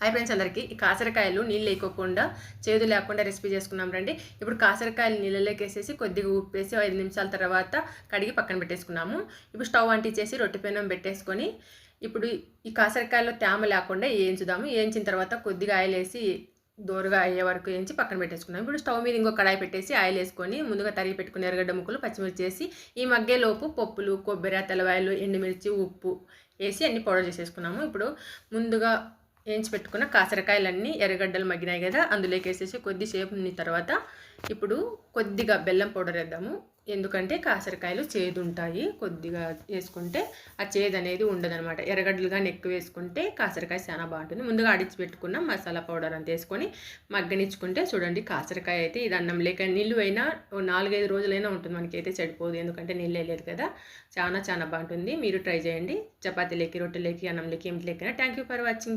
Hi friends అందరికీ. ఈ కాసరకాయలు నీళ్ళు లేకోకుండా చేదు లేకుండా రెసిపీ చేసుకున్నాం రండి. ఇప్పుడు కాసరకాయలు నీళ్ళలోకి వేసేసి కొద్దిగా ఉప్పేసి ఐదు నిమిషాల తర్వాత కడిగి పక్కన పెట్టేసుకున్నాము. ఇప్పుడు స్టవ్ అంటించేసి రొట్టె పెనం పెట్టేసుకొని ఇప్పుడు ఈ కాసరకాయలో తేమ లేకుండా వేయించుదాము. వేయించిన తర్వాత కొద్దిగా ఆయిల్ వేసి దోరగా అయ్యే వరకు వేయించి పక్కన పెట్టేసుకున్నాం ఇప్పుడు స్టవ్ మీద ఇంకో కడాయి పెట్టేసి ఆయిల్ వేసుకొని ముందుగా తరిగి పెట్టుకుని ఎర్రగడ్డ ముక్కలు పచ్చిమిర్చి వేసి ఈ మగ్గేలోపు పప్పులు కొబ్బరి తెల్లవాయలు ఎండుమిర్చి ఉప్పు వేసి అన్ని పౌడర్ చేసేసుకున్నాము. ఇప్పుడు ముందుగా వేయించి పెట్టుకున్న కాసరకాయలన్నీ ఎర్రగడ్డలు మగ్గినాయి కదా అందులోకి వేసేసి కొద్దిసేపు ఉన్న తర్వాత ఇప్పుడు కొద్దిగా బెల్లం పౌడర్ వేద్దాము. ఎందుకంటే కాసరకాయలు చేదు ఉంటాయి కొద్దిగా వేసుకుంటే ఆ చేదు అనేది ఉండదనమాట ఎర్రగడ్డలు కానీ ఎక్కువ వేసుకుంటే కాసరకాయ చాలా బాగుంటుంది. ముందుగా అడిచి పెట్టుకున్న మసాలా పౌడర్ అంత వేసుకొని మగ్గనిచ్చుకుంటే చూడండి కాసరకాయ అయితే ఇది అన్నం లేక నీళ్ళు అయినా ఓ నాలుగైదు రోజులైనా ఉంటుంది మనకైతే చెడిపోదు ఎందుకంటే నీళ్ళు వేయలేదు కదా. చాలా చాలా బాగుంటుంది. మీరు ట్రై చేయండి. చపాతీలేకి రొట్టెలేకి అన్నంలోకి ఏమిటిలోకి థ్యాంక్ యూ ఫర్ వాచింగ్